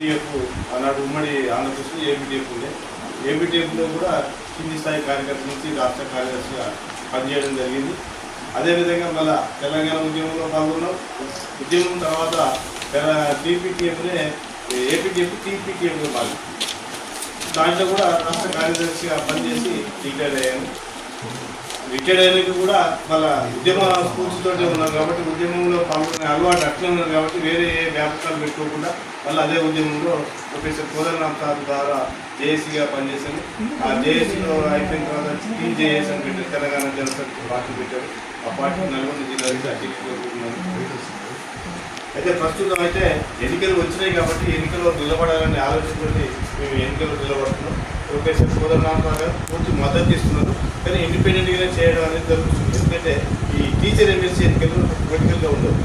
ఏబిటిఎఫ్ ఆనాడు ఉమ్మడి ఆంధ్రప్రదేశ్లో ఏబిటిఎఫ్ ఉండే. ఏబిటిఎఫ్లో కూడా కింది స్థాయి కార్యకర్త నుంచి రాష్ట్ర కార్యదర్శిగా పనిచేయడం జరిగింది. అదేవిధంగా మళ్ళా తెలంగాణ ఉద్యమంలో పాల్గొన్నాం. ఉద్యమం తర్వాత టీపీటీఎఫ్నే ఏపీటీఎఫ్ టీపీటీఎఫ్లో పాల్గొన్నాం దాంట్లో కూడా రాష్ట్ర కార్యదర్శిగా పనిచేసి రిటైర్ అయ్యాను. రిటైర్ అయినాక కూడా వాళ్ళ ఉద్యమ స్ఫూర్తితో ఉన్నారు కాబట్టి ఉద్యమంలో పాల్గొనే అలవాటు అట్లే ఉన్నారు కాబట్టి వేరే ఏ వ్యాపకాలు పెట్టుకోకుండా మళ్ళీ అదే ఉద్యమంలో ప్రొఫెసర్ కోదరనాథ్ సార్ ద్వారా జేఏసీగా పనిచేశాను. ఆ జేఏసీలో అయిపోయిన తర్వాత టీం జేఏసీ అని పెట్టారు. తెలంగాణ జనసమితి పార్టీ పెట్టారు. ఆ పార్టీ నల్గొండ జిల్లా అధ్యక్షుడిగా అయితే ప్రస్తుతం అయితే ఎన్నికలు వచ్చినాయి కాబట్టి ఎన్నికల్లో నిలబడాలనే ఆలోచనతోటి మేము ఎన్నికల్లో నిలబడుతున్నాం. ప్రొఫెసర్ కోదరరామ్ రామారావు గారు పూర్తి మద్దతు ఇస్తున్నారు. కానీ ఇండిపెండెంట్గానే చేయడం అనేది జరుగుతుంది. ఎందుకంటే ఈ టీచర్ ఎమ్మెల్సీ ఎన్నికలు పొలిటికల్గా ఉండవు.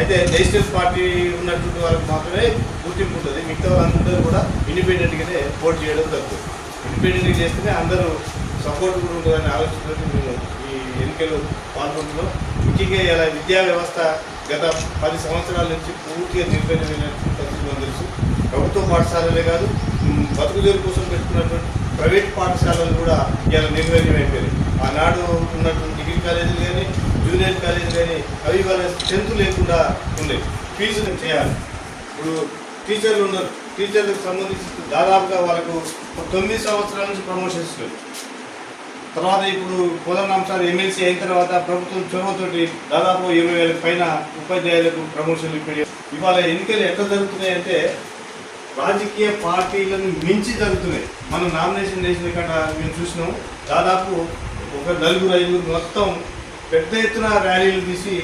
అయితే నేషనల్ పార్టీ ఉన్నటువంటి వాళ్ళకి మాత్రమే గుర్తింపు ఉంటుంది. మిగతా వాళ్ళందరూ కూడా ఇండిపెండెంట్గానే పోటీ చేయడం జరుగుతుంది. ఇండిపెండెంట్గా చేస్తేనే అందరూ సపోర్ట్ కూడా ఉంటుందనే ఆలోచించడానికి మేము ఈ ఎన్నికలు పాల్గొంటున్నాం. ముఖ్యంగా ఇలా విద్యా వ్యవస్థ గత పది సంవత్సరాల నుంచి పూర్తిగా నిర్వీర్యమైన పరిస్థితి తెలుసు. ప్రభుత్వ పాఠశాలలే కాదు బతుకుదేరు కోసం పెట్టుకున్నటువంటి ప్రైవేట్ పాఠశాలలు కూడా ఇలా నిర్వీర్యం ఆనాడు ఉన్నటువంటి డిగ్రీ కాలేజీలు కానీ జూనియర్ కాలేజీలు కానీ అవి వాళ్ళ స్ట్రెంత్ లేకుండా ఉన్నాయి ఫీజులు చేయాలి. ఇప్పుడు టీచర్లు ఉన్నారు. టీచర్లకు సంబంధించి దాదాపుగా వాళ్ళకు తొమ్మిది సంవత్సరాల నుంచి ప్రమోషన్స్ లేవు తర్వాత ఇప్పుడు కోదండాంశాలు ఎమ్మెల్సీ అయిన తర్వాత ప్రభుత్వం చొరవతోటి దాదాపు ఇరవై వేల పైన ఉపాధ్యాయులకు ప్రమోషన్లు ఇప్పటి ఇవాళ ఎన్నికలు ఎట్లా జరుగుతున్నాయి అంటే రాజకీయ పార్టీలను మించి జరుగుతున్నాయి. మనం నామినేషన్ చేసిన కాడ మేము చూసినాం. దాదాపు ఒక నలుగురు ఐదుగురు మొత్తం పెద్ద ఎత్తున ర్యాలీలు తీసి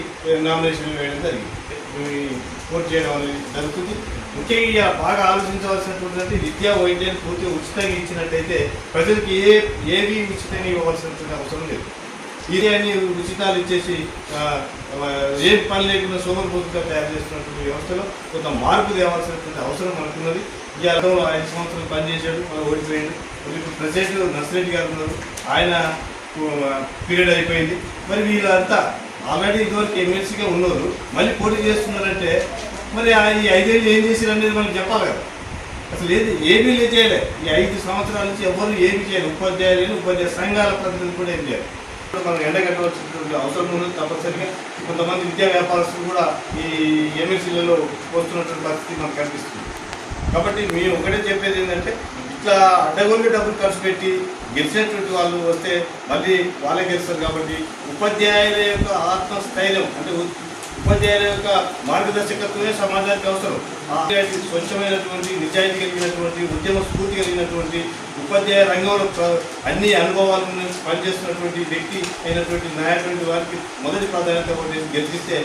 నామినేషన్ వేయడం జరిగింది. పోటీ చేయడం అనేది జరుగుతుంది. ముఖ్యంగా బాగా ఆలోచించవలసినటువంటి విద్యా వైద్యాన్ని పూర్తిగా ఉచితంగా ఇచ్చినట్టయితే ప్రజలకు ఏ ఏవి ఉచితంగా ఇవ్వవలసినటువంటి అవసరం లేదు. ఇదే అని ఉచితాలు ఇచ్చేసి ఏ పని లేకుండా సోమరిపోతుగా తయారు చేస్తున్నటువంటి వ్యవస్థలో కొంత మార్పు తేవాల్సినటువంటి అవసరం మనకున్నది. ఈ అర్థంలో ఐదు సంవత్సరాలు పనిచేశాడు మనం ఓడిపోయాడు. ఇప్పుడు ప్రెసిడెంట్ నర్సిరెడ్డి గారు ఉన్నారు. ఆయన పీరియడ్ అయిపోయింది. మరి వీళ్ళంతా ఆల్రెడీ ఇదివరకు ఎమ్మెల్సీగా ఉన్నారు మళ్ళీ పోటీ చేస్తున్నారంటే మరి ఆ ఈ ఐదేళ్ళు ఏం చేశారు అనేది మనకు చెప్పాలి కదా. అసలు ఏది ఏమీ లేదు చేయలే. ఈ ఐదు సంవత్సరాల నుంచి ఎవరు ఏమి చేయాలి. ఉపాధ్యాయులు ఉపాధ్యాయ సంఘాల ప్రతినిధులు కూడా ఏం చేయాలి. మనం ఎండగట్టవలసినటువంటి అవసరం ఉంది తప్పనిసరిగా. కొంతమంది విద్యా వ్యాపారస్తులు కూడా ఈ ఎంఎస్సీలలో వస్తున్నటువంటి పరిస్థితి మనకు కనిపిస్తుంది. కాబట్టి మేము ఒకటే చెప్పేది ఏంటంటే ఇట్లా అడ్డగోలుగా డబ్బులు ఖర్చు పెట్టి గెలిచినటువంటి వాళ్ళు వస్తే మళ్ళీ వాళ్ళే గెలుస్తారు కాబట్టి ఉపాధ్యాయుల యొక్క ఆత్మస్థైర్యం అంటే ఉపాధ్యాయుల యొక్క మార్గదర్శకత్వమే సమాజానికి అవసరం. స్వచ్ఛమైనటువంటి నిజాయితీ కలిగినటువంటి ఉద్యమ స్ఫూర్తి కలిగినటువంటి ఉపాధ్యాయ రంగంలో అన్ని అనుభవాలను పనిచేస్తున్నటువంటి వ్యక్తి అయినటువంటి నాయకుడి వారికి మొదటి ప్రాధాన్యత గెలిపిస్తే